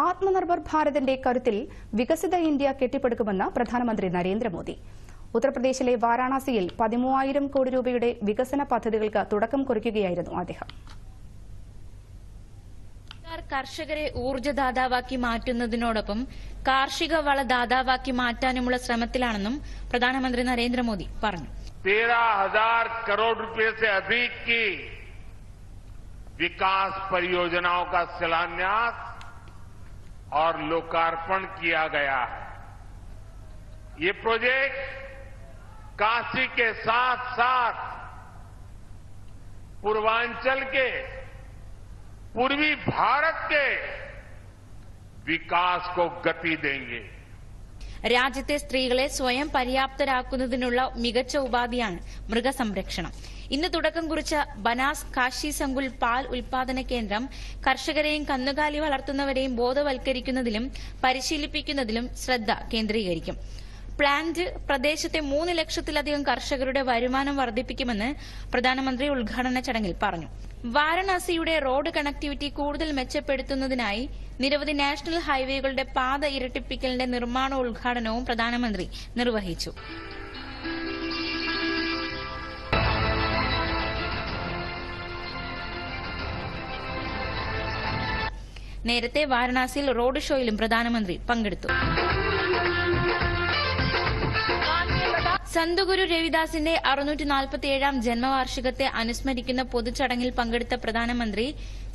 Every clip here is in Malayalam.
ആത്മനിർഭർ ഭാരതിന്റെ കരുത്തിൽ വികസിത ഇന്ത്യ കെട്ടിപ്പടുക്കുമെന്ന് പ്രധാനമന്ത്രി നരേന്ദ്രമോദി ഉത്തർപ്രദേശിലെ വാരാണസിയിൽ പതിമൂവായിരം കോടി രൂപയുടെ വികസന പദ്ധതികൾക്ക് തുടക്കം കുറിക്കുകയായിരുന്നു അദ്ദേഹം സർക്കാർ കർഷകരെ ഊർജ്ജദാതാവാക്കി മാറ്റുന്നതിനോടൊപ്പം കാർഷിക വള ദാതാവാക്കി മാറ്റാനുമുള്ള ശ്രമത്തിലാണെന്നും പ്രധാനമന്ത്രി നരേന്ദ്രമോദി പറഞ്ഞു तेरह हजार करोड़ रुपए से अधिक की विकास परियोजनाओं का शिलान्यास और लोकार्पण किया गया है। ये प्रोजेक्ट काशी के साथ साथ पूर्वांचल के, पूर्वी भारत के विकास को गति देंगे। രാജ്യത്തെ സ്ത്രീകളെ സ്വയം പര്യാപ്തരാക്കുന്നതിനുള്ള മികച്ച ഉപാധിയാണ് മൃഗസംരക്ഷണം. ഇന്ന് തുടക്കം കുറിച്ച ബനാസ് കാശി സങ്കുൽ പാൽ ഉൽപാദന കേന്ദ്രം കർഷകരെയും കന്നുകാലി വളർത്തുന്നവരെയും ബോധവൽക്കരിക്കുന്നതിലും പരിശീലിപ്പിക്കുന്നതിലും ശ്രദ്ധ കേന്ദ്രീകരിക്കും. പ്ലാന്റ് പ്രദേശത്തെ മൂന്ന് ലക്ഷത്തിലധികം കർഷകരുടെ വരുമാനം വർദ്ധിപ്പിക്കുമെന്ന് പ്രധാനമന്ത്രി ഉദ്ഘാടന ചടങ്ങിൽ പറഞ്ഞു. വാരണാസിയുടെ റോഡ് കണക്ടിവിറ്റി കൂടുതൽ മെച്ചപ്പെടുത്തുന്നതിനായി നിരവധി നാഷണൽ ഹൈവേകളുടെ പാത ഇരട്ടിപ്പിക്കലിന്റെ നിർമ്മാണ ഉദ്ഘാടനവും പ്രധാനമന്ത്രി നിർവഹിച്ചു. നേരത്തെ വാരണാസിയിൽ റോഡ് ഷോയിലും പ്രധാനമന്ത്രി പങ്കെടുത്തു. സന്തുഗുരു രവിദാസിന്റെ അറുന്നൂറ്റി നാൽപ്പത്തിയേഴാം ജന്മവാർഷികത്തെ അനുസ്മരിക്കുന്ന പൊതുചടങ്ങിൽ പങ്കെടുത്ത പ്രധാനമന്ത്രി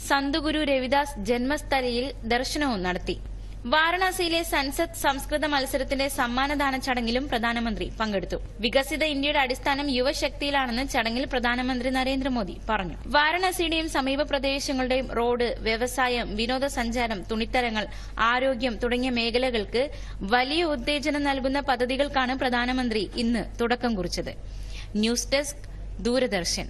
സന്തുഗുരു രവിദാസ് ജന്മസ്ഥലിയിൽ ദർശനവും നടത്തി വാരണാസിയിലെ സൻസദ് സംസ്കൃത മത്സരത്തിന്റെ സമ്മാനദാന ചടങ്ങിലും പ്രധാനമന്ത്രി പങ്കെടുത്തു. വികസിത ഇന്ത്യയുടെ അടിസ്ഥാനം യുവശക്തിയിലാണെന്ന് ചടങ്ങിൽ പ്രധാനമന്ത്രി നരേന്ദ്രമോദി പറഞ്ഞു. വാരണാസിയുടെയും സമീപ പ്രദേശങ്ങളുടെയും റോഡ് വ്യവസായം വിനോദസഞ്ചാരം തുണിത്തരങ്ങൾ ആരോഗ്യം തുടങ്ങിയ മേഖലകൾക്ക് വലിയ ഉത്തേജനം നൽകുന്ന പദ്ധതികൾക്കാണ് പ്രധാനമന്ത്രി ഇന്ന് തുടക്കം കുറിച്ചത്. News desk Doordarshan.